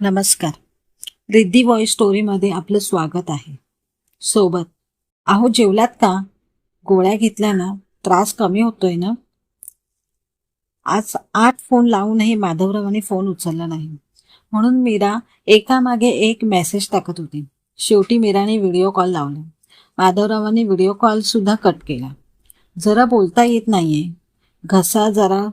नमस्कार. रिद्धी वॉइस स्टोरीमध्ये आपलं स्वागत आहे. सोबत अहो जेवलात का? गोळ्या घेतल्या ना? त्रास कमी होतोय ना? आज आठ फोन लावूनही माधवरावांनी फोन उचलला नाही. म्हणून मीरा एकामागे एक मेसेज टाकत होती. शेवटी मीराने व्हिडिओ कॉल लावला. माधवरावांनी व्हिडिओ कॉल सुद्धा कट केला. जरा बोलता येत नाहीये. घसा जरा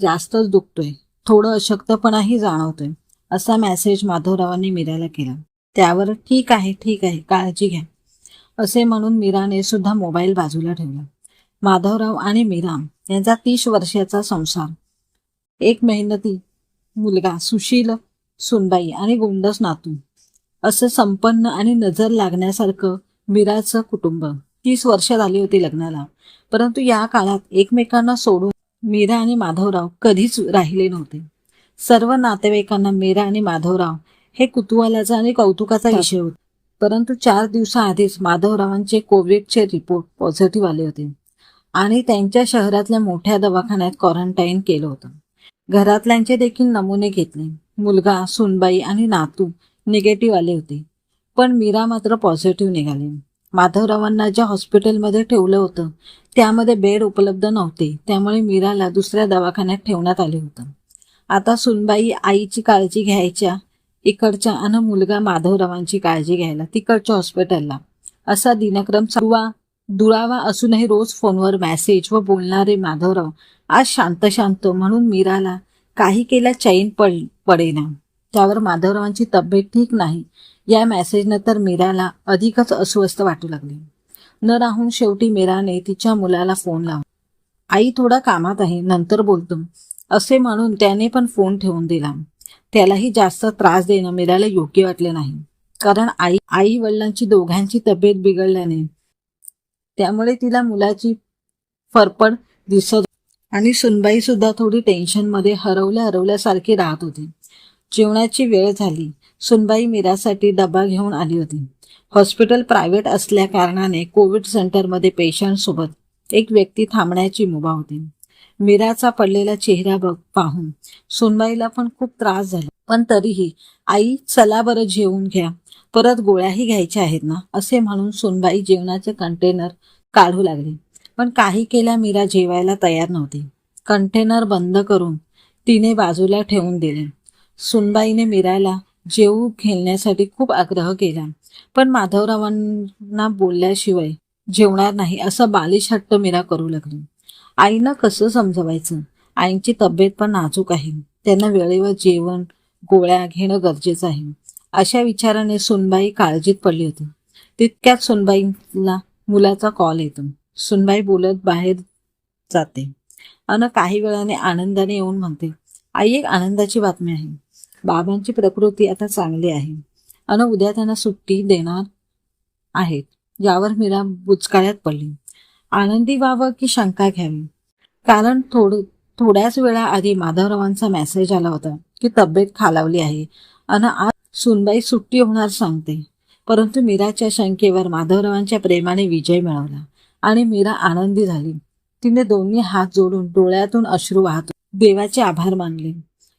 जास्तच दुखतोय. थोडं अशक्तपणाही जाणवतोय. असा मेसेज माधवरावांनी मीराला केला. त्यावर ठीक आहे ठीक आहे काळजी घ्या. असे म्हणून मीराने सुद्धा मोबाईल बाजूला ठेवला. माधवराव आणि मीरा यांचा तीस वर्षाचा संसार. एक मेहनती मुलगा सुशील सुनबाई आणि गोंडस नातू. असं संपन्न आणि नजर लागण्यासारखं मीराचं कुटुंब. तीस वर्ष झाली होती लग्नाला. परंतु या काळात एकमेकांना सोडून मीरा आणि माधवराव कधीच राहिले नव्हते. सर्व नातेवाईकांना मीरा आणि माधवराव हे कुतूहलाचा आणि कौतुकाचा विषय होता. परंतु चार दिवसाआधीच माधवरावांचे कोविडचे रिपोर्ट पॉझिटिव्ह आले होते. आणि त्यांच्या शहरातल्या मोठ्या दवाखान्यात क्वारंटाईन केलं होतं. घरातल्यांचे देखील नमुने घेतले. मुलगा सुनबाई आणि नातू निगेटिव्ह आले होते. पण मीरा मात्र पॉझिटिव्ह निघाले. माधवरावांना ज्या हॉस्पिटलमध्ये ठेवलं होतं त्यामध्ये बेड उपलब्ध नव्हते. त्यामुळे मीराला दुसऱ्या दवाखान्यात ठेवण्यात आले होतं. आता सुनबाई आईची काळजी घ्यायच्या. इकडच्या आणि मुलगा माधवरावांची काळजी घ्यायला तिकडच्या हॉस्पिटलला. असा दिनक्रम चालवा दुरावा असूनही रोज फोनवर मेसेज व बोलणारे माधवराव आज शांत शांत म्हणून मीराला काही केल्या चैन पड पडेना. त्यावर माधवरावांची तब्येत ठीक नाही. या मेसेजनं तर मीराला अधिकच अस्वस्थ वाटू लागले. न राहून शेवटी मीराने तिच्या मुलाला फोन लावला. आई थोडा कामात आहे नंतर बोलतो. असे म्हणून त्याने पण फोन ठेवून दिला. त्यालाही जास्त त्रास देणं मीराला योग्य वाटले नाही. कारण आई आई वडिलांची दोघांची तब्येत बिघडल्याने त्यामुळे तिला मुलाची फरफड दिसत आणि सुनबाई सुद्धा थोडी टेन्शनमध्ये हरवल्या हरवल्यासारखी राहत होती. जेवणाची वेळ झाली. सुनबाई मीरासाठी डबा घेऊन आली होती. हॉस्पिटल प्रायव्हेट असल्या कारणाने कोविड सेंटरमध्ये पेशंटसोबत एक व्यक्ती थांबण्याची मुभा होती. मीराचा पडलेला चेहरा बघ पाहून. सुनबाईला पण खूप त्रास झाला. पण तरीही आई चला बरं जेवून घ्या. परत गोळ्याही घ्यायच्या आहेत ना? असे म्हणून सुनबाई जेवणाचे कंटेनर काढू लागली. पण काही केल्या मीरा जेवायला तयार नव्हती. कंटेनर बंद करून तिने बाजूला ठेवून दिले. सुनबाईने मीराला जेवू घेण्यासाठी खूप आग्रह केला. पण माधवरावांना बोलल्याशिवाय जेवणार नाही असं बालिश हट्ट मीरा करू लागली. आईनं कसं समजवायचं? आईची तब्येत पण नाजूक आहे. त्यांना वेळेवर जेवण गोळ्या घेणं गरजेचं आहे. अशा विचाराने सुनबाई काळजीत पडली होती. तितक्यात सुनबाईला मुलाचा कॉल येतो. सुनबाई बोलत बाहेर जाते. अन काही वेळाने आनंदाने येऊन म्हणते आई एक आनंदाची बातमी आहे. बाबांची प्रकृती आता चांगली आहे. अन उद्या त्यांना सुट्टी देणार आहेत. यावर मीरा बुचकाळ्यात पडली. आनंदी व्हावं की शंका घ्यावी? कारण थोड थोड्याच वेळा आधी माधवरावांचा मेसेज आला होता की तब्येत खालावली आहे. अन आज सुनबाई सुट्टी होणार सांगते. परंतु मीराच्या शंकेवर माधवरावांच्या प्रेमाने विजय मिळवला. आणि मीरा आनंदी झाली. तिने दोन्ही हात जोडून डोळ्यातून अश्रू वाहत देवाचे आभार मानले.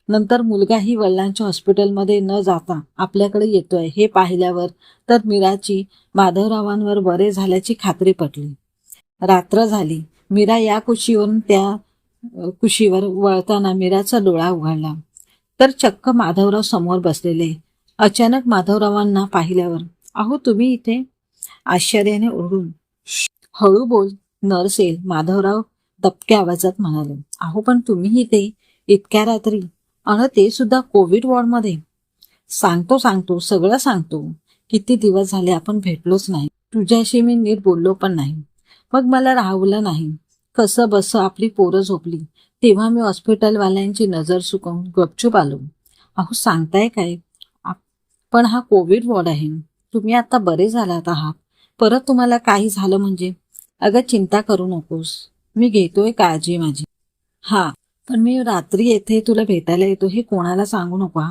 नंतर मुलगाही वडिलांच्या हॉस्पिटलमध्ये न जाता आपल्याकडे येतोय हे पाहिल्यावर तर मीराची माधवरावांवर बरे झाल्याची खात्री पटली. रात्र झाली. मीरा या कुशीवरून त्या कुशीवर वळताना मीराचा डोळा उघडला. तर चक्क माधवराव समोर बसलेले. अचानक माधवरावांना पाहिल्यावर अहो तुम्ही इथे? आश्चर्याने ओरडून हळू बोल नर्स येईल. माधवराव दबक्या आवाजात म्हणाले अहो पण तुम्ही इथे इतक्या रात्री? अन ते सुद्धा कोविड वॉर्डमध्ये. सांगतो सांगतो सगळं सांगतो. किती दिवस झाले आपण भेटलोच नाही. तुझ्याशी मी नीट बोललो पण नाही. मग मला राहवलं नाही. कसं बस आपली पोरं झोपली. तेव्हा मी हॉस्पिटलवाल्यांची नजर चुकवून गपचूप आलो. अहो सांगताय काय? पण हा कोविड वॉर्ड आहे. तुम्ही आता बरे झालात आहात. परत तुम्हाला काही झालं म्हणजे? अगं चिंता करू नकोस. मी घेतोय काळजी माझी. हा पण मी रात्री येथे तुला भेटायला येतो हे कोणाला सांगू नको हा?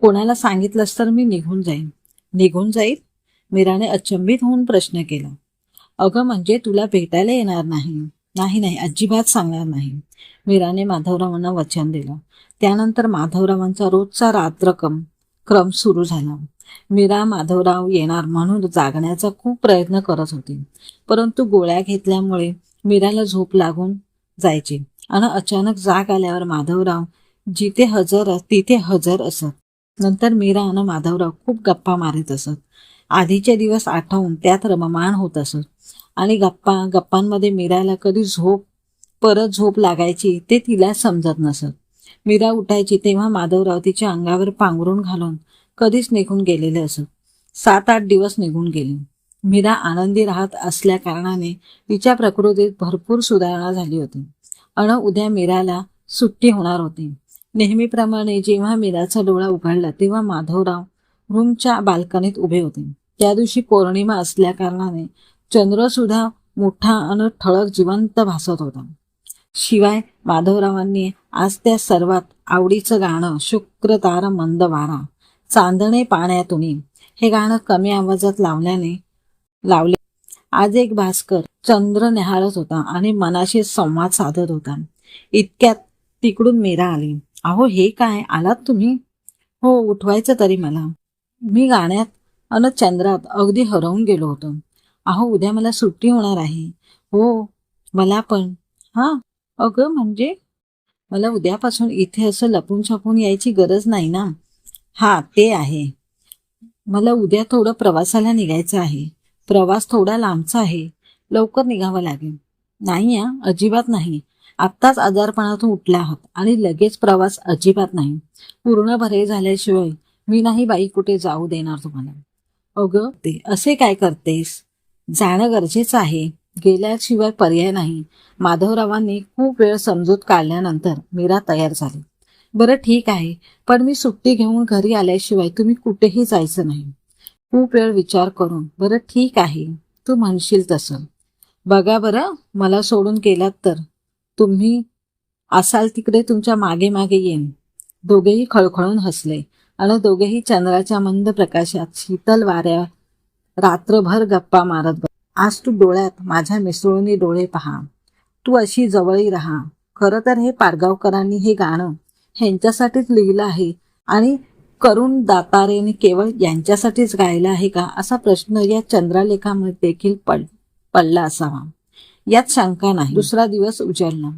कोणाला सांगितलंस तर मी निघून जाईन. निघून जाईल मीराने अचंबित होऊन प्रश्न केला. अगं म्हणजे तुला भेटायला येणार नाही. नाही नाही अजिबात सांगणार नाही. मीराने माधवरावांना वचन दिलं. त्यानंतर माधवरावांचा रोजचा रात्रक्रम क्रम सुरू झाला. मीरा माधवराव येणार म्हणून जागण्याचा खूप प्रयत्न करत होती. परंतु गोळ्या घेतल्यामुळे मीराला झोप लागून जायची. आणि अचानक जाग आल्यावर माधवराव जिथे हजर तिथे हजर असत. नंतर मीरा आणि माधवराव खूप गप्पा मारित असत. आधीचे दिवस आठवून त्यात रममाण होत असत. आणि गप्पा गप्पांमध्ये मीराला कधी झोप परत झोप लागायची ते तिला समजत नसत. मीरा उठायची तेव्हा माधवराव तिच्या अंगावर पांघरून घालून कधीच निघून गेलेले असत. सात आठ दिवस निघून गेले. मीरा आनंदी राहत असल्या कारणाने तिच्या प्रकृतीत भरपूर सुधारणा झाली होती. अण उद्या मीराला सुट्टी होणार होती. नेहमीप्रमाणे जेव्हा मीराचा डोळा उघडला तेव्हा माधवराव रूमच्या बाल्कनीत उभे होते. त्या दिवशी पौर्णिमा असल्या कारणाने चंद्रसुद्धा मोठा आणि ठळक जिवंत भासत होता. शिवाय माधवरावांनी आज त्या सर्वात आवडीचं गाणं शुक्रतार मंद वारा चांदणे पाण्यातून. हे गाणं कमी आवाजात लावल्याने लावले. आज एक भास्कर चंद्र निहाळत होता आणि मनाशी संवाद साधत होता. इतक्यात तिकडून मीरा आली. अहो हे काय? आलात तुम्ही? हो उठवायचं तरी मला. मी गाण्यात अन चंद्रात अगदी हरवून गेलो होतो. अहो उद्या मला सुट्टी होणार आहे. हो मला पण. हा अगं म्हणजे? मला उद्यापासून इथे असं लपून छपून यायची गरज नाही ना? हा ते आहे. मला उद्या थोडं प्रवासाला निघायचं आहे. प्रवास थोडा लांबचा आहे. लवकर निघावं लागेल. नाही या अजिबात नाही. आत्ताच आजारपणातून उठला आहात आणि लगेच प्रवास अजिबात नाही. पूर्ण भरे झाल्याशिवाय मी नाही बाई कुठे जाऊ देणार तुम्हाला. अगं ते असे काय करतेस? जाणं गरजेचं आहे. गेल्याशिवाय पर्याय नाही. माधवरावांनी खूप वेळ समजूत काढल्यानंतर मीरा तयार झाली. बरं ठीक आहे. पण मी सुट्टी घेऊन घरी आल्याशिवाय तुम्ही कुठेही जायचं नाही. खूप वेळ विचार करून बरं ठीक आहे. तू म्हणशील तसं. बघा बरं मला सोडून गेलात तर. तुम्ही असाल तिकडे तुमच्या मागे मागे येईन. दोघेही खळखळून हसले. आणि दोघेही चंद्राच्या मंद प्रकाशात शीतल वाऱ्या रात्रभर गप्पा मारत बस. आज तू डोळ्यात माझ्या मिसळून डोळे पहा. तू अशी जवळी राहा. खरं तर हे पारगावकरांनी हे गाणं ह्यांच्यासाठीच लिहिलं आहे आणि करुण दातारेने केवळ यांच्यासाठीच गायला आहे का असा प्रश्न या चंद्रालेखामध्ये देखील पड पडला असावा. यात शंका नाही. दुसरा दिवस उजाडला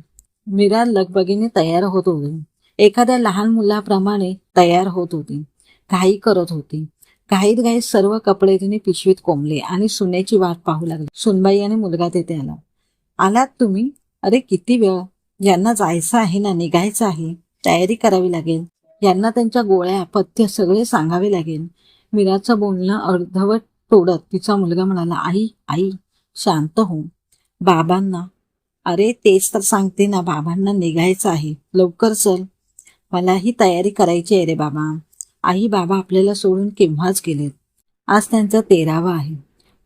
मीरा लगबगीने तयार होत होती. एखाद्या लहान मुलाप्रमाणे तयार होत होती. घाई करत होती. घाईत घाईत सर्व कपडे तिने पिशवीत कोंबले आणि सुनेची वाट पाहू लागली. सुनबाई आणि मुलगा तेथे आला. आलात तुम्ही? अरे किती वेळ? यांना जायचं आहे ना निघायचं आहे. तयारी करावी लागेल. यांना त्यांच्या गोळ्या पथ्य सगळे सांगावे लागेल. मीराचं बोलणं अर्धवट तोडत तिचा मुलगा म्हणाला आई आई शांत हो. बाबांना. अरे तेच तर सांगते ना बाबांना निघायचं आहे. लवकर चल. मलाही तयारी करायची आहे रे बाबा. आई बाबा आपल्याला सोडून केव्हाच गेलेत? आज त्यांचा तेरावा आहे.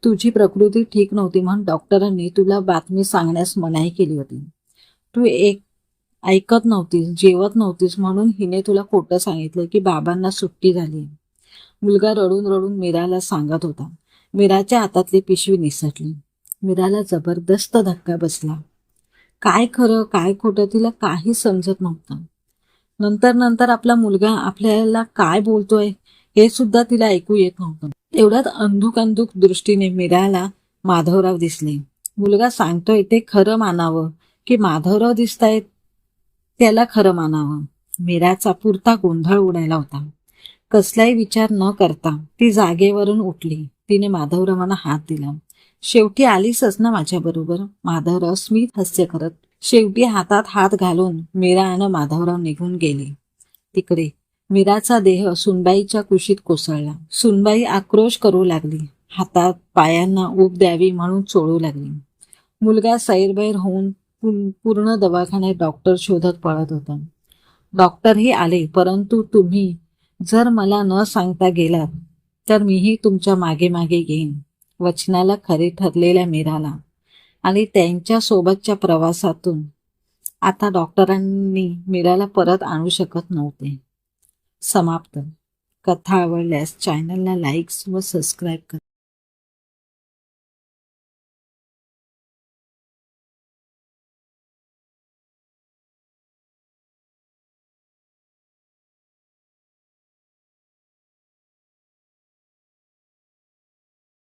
तुझी प्रकृती ठीक नव्हती म्हणून डॉक्टरांनी तुला बातमी सांगण्यास मनाई केली होती. तू एक ऐकत नव्हतीस जेवत नव्हतीस म्हणून हिने तुला खोटं सांगितलं की बाबांना सुट्टी झाली. मुलगा रडून रडून मीराला सांगत होता. मीराच्या हातातली पिशवी निसटली. मीराला जबरदस्त धक्का बसला. काय खरं काय खोटं तिला काही समजत नव्हतं. नंतर नंतर आपला मुलगा आपल्याला काय बोलतोय हे सुद्धा तिला ऐकू येत नव्हतं. एवढ्यात अंधुक अंधुक दृष्टीने मीराला माधवराव दिसले. मुलगा सांगतोय ते खरं मानावं की माधवराव दिसतायत त्याला खरं मानावं. मीराचा पुरता गोंधळ उडायला होता. कसलाही विचार न करता ती जागेवरून उठली. तिने माधवरावांना हात दिला. शेवटी आलीसच ना माझ्या बरोबर माधवराव स्मित हास्य करत शेवटी हातात हात घालून मीरा आणि माधवराव निघून गेले. तिकडे मीराचा देह सुनबाईच्या कुशीत कोसळला. सुनबाई आक्रोश करू लागली. हातात पायांना ऊब द्यावी म्हणून चोळू लागली. मुलगा सैरबैर होऊन पूर्ण- पूर्ण दवाखान्यात डॉक्टर शोधत पळत होता. डॉक्टरही आले परंतु तुम्ही जर मला न सांगता गेलात तर मीही तुमच्या मागे मागे येईन. वचनाला खरे ठरलेल्या मीराला आणि त्यांच्या सोबतच्या प्रवासातून आता डॉक्टरांनी मीराला परत आणू शकत नव्हते. समाप्त. कथा आवडल्यास चॅनलला लाईक्स व सबस्क्राईब करा.